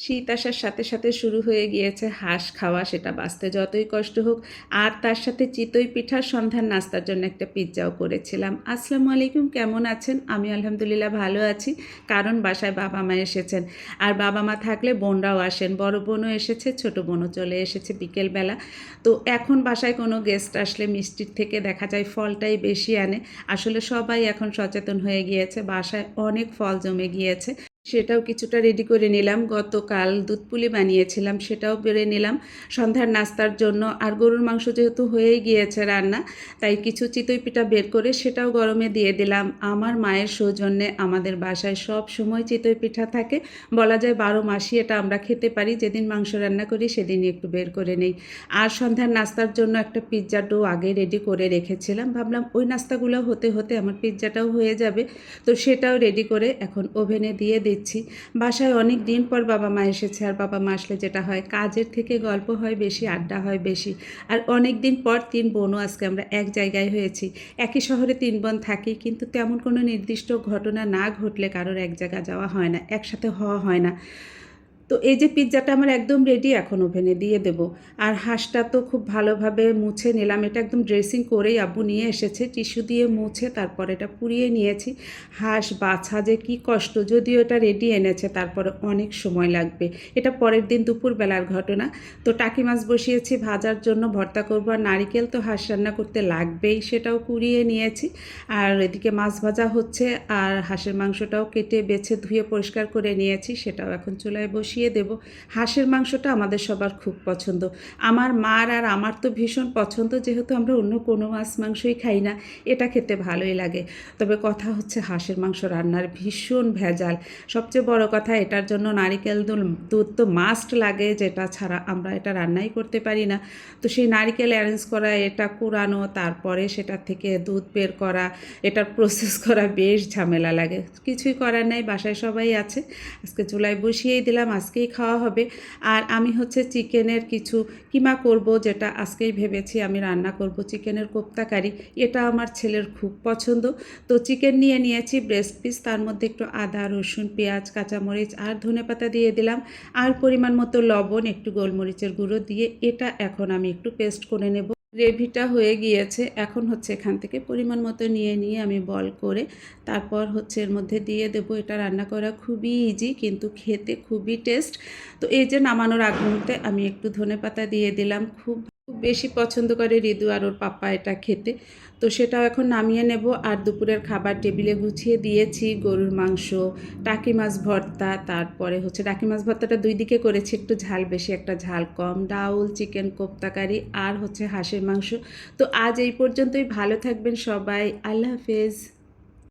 শীত আসার সাথে সাথে শুরু হয়ে গিয়েছে হাঁস খাওয়া, সেটা বাঁচতে যতই কষ্ট হোক। আর তার সাথে চিতই পিঠার সন্ধান নাস্তার জন্য একটা পিৎজাও করেছিলাম। আসসালামু আলাইকুম, কেমন আছেন? আমি আলহামদুলিল্লাহ ভালো আছি। কারণ বাসায় বাবা মা এসেছেন। আর বাবা মা থাকলে বোনরাও আসেন। বড় বোনও এসেছে, ছোট বোনও চলে এসেছে বিকেলবেলা। তো এখন বাসায় কোনো গেস্ট আসলে মিষ্টির থেকে দেখা যায় ফলটাই বেশি আনে। আসলে সবাই এখন সচেতন হয়ে গিয়েছে। বাসায় অনেক ফল জমে গিয়েছে। সেটাও কিছুটা রেডি করে নিলাম। গতকাল দুধ পুলি বানিয়েছিলাম, সেটাও বেড়ে নিলাম। সন্ধ্যার নাস্তার জন্য আর গরুর মাংস যেহেতু হয়েই গিয়েছে রান্না, তাই কিছু চিতই পিঠা বের করে সেটাও গরমে দিয়ে দিলাম। আমার মায়ের সৌজন্যে আমাদের বাসায় সব সময় চিতই পিঠা থাকে। বলা যায় বারো মাসই এটা আমরা খেতে পারি, যেদিন মাংস রান্না করি সেদিনই একটু বের করে নেই। আর সন্ধ্যার নাস্তার জন্য একটা পিৎজা ডো আগে রেডি করে রেখেছিলাম। ভাবলাম ওই নাস্তাগুলো হতে হতে আমার পিৎজাটাও হয়ে যাবে। তো সেটাও রেডি করে এখন ওভেনে দিয়ে দিচ্ছি। বাসায় অনেক দিন পর বাবা মা এসেছে আর বাবা মা আসলে যেটা হয়, কাজের থেকে গল্প হয় বেশি, আড্ডা হয় বেশি। আর অনেক দিন পর তিন বোনও আজকে আমরা এক জায়গায় হয়েছি। একই শহরে তিন বোন থাকি, কিন্তু তেমন কোনো নির্দিষ্ট ঘটনা না ঘটলে কারোর এক জায়গা যাওয়া হয় না, একসাথে হওয়া হয় না। তো এই যে পিৎজাটা আমার একদম রেডি এখন ওভেনে দিয়ে দেব। আর হাঁসটা তো খুব ভালোভাবে মুছে নিলাম। এটা একদম ড্রেসিং করেই আব্বু নিয়ে এসেছে। টিস্যু দিয়ে মুছে তারপর এটা পুড়িয়ে নিয়েছি। হাঁস, বাছা যে কি কষ্ট, যদিও এটা রেডি এনেছে, তারপরে অনেক সময় লাগবে। এটা পরের দিন দুপুরবেলার ঘটনা। তো টাকি মাছ বসিয়েছি, ভাজার জন্য ভর্তা করব। আর নারিকেল তো হাঁস রান্না করতে লাগবেই, সেটাও কুড়িয়ে নিয়েছি। আর এদিকে মাছ ভাজা হচ্ছে। আর হাঁসের মাংসটাও কেটে, বেছে, ধুয়ে, পরিষ্কার করে নিয়েছি। সেটাও এখন চুলায় বসিয়ে দেব। হাঁসের মাংসটা আমাদের সবার খুব পছন্দ। আমার মার আর আমার তো ভীষণ পছন্দ, যেহেতু আমরা অন্য কোনো মাছ মাংসই খাই না, এটা খেতে ভালোই লাগে। তবে কথা হচ্ছে হাঁসের মাংস রান্নার ভীষণ ভেজাল। সবচেয়ে বড় কথা, এটার জন্য নারিকেল দুধ তো মাস্ট লাগে, যেটা ছাড়া আমরা এটা রান্নাই করতে পারি না। তো সেই নারিকেল অ্যারেঞ্জ করা, এটা কুড়ানো, তারপরে সেটা থেকে দুধ বের করা, এটার প্রসেস করা বেশ ঝামেলা লাগে। কিছুই করার নাই, বাসায় সবাই আছে। আজকে চুলায় বসিয়েই দিলাম আজকেই খাওয়া হবে। আর আমি হচ্ছে চিকেনের কিছু কিমা করব যেটা আজকেই ভেবেছি আমি রান্না করব। চিকেনের কোপ্তা কারি, এটা আমার ছেলের খুব পছন্দ। তো চিকেন নিয়ে নিয়েছি ব্রেস্ট পিস তার মধ্যে একটু আদা, রসুন, পেঁয়াজ, কাঁচামরিচ আর ধনেপাতা দিয়ে দিলাম। আর পরিমাণ মতো লবণ, একটু গোলমরিচের গুঁড়ো দিয়ে এটা এখন আমি একটু পেস্ট করে নেব। গ্রেভিটা হয়ে গিয়েছে। এখন হচ্ছে এখান থেকে পরিমাণ মতো নিয়ে নিয়ে আমি বল করে তারপর হচ্ছে এর মধ্যে দিয়ে দেব। এটা রান্না করা খুবই ইজি কিন্তু খেতে খুবই টেস্ট তো এই যে নামানোর আগ মুহূর্তে আমি একটু ধনে পাতা দিয়ে দিলাম। খুব খুব বেশি পছন্দ করে ঋতু আর ওর পাপা এটা খেতে। তো সেটাও এখন নামিয়ে নেব। আর দুপুরের খাবার টেবিলে গুছিয়ে দিয়েছি গরুর মাংস, টাকি মাছ ভর্তা, তারপরে হচ্ছে টাকি মাছ ভর্তাটা দুই দিকে করেছি। একটু ঝাল বেশি, একটা ঝাল কম, ডাউল, চিকেন কোপ্তাকারি আর হচ্ছে হাঁসের মাংস। তো আজ এই পর্যন্তই। ভালো থাকবেন সবাই। আল্লাহ হাফেজ।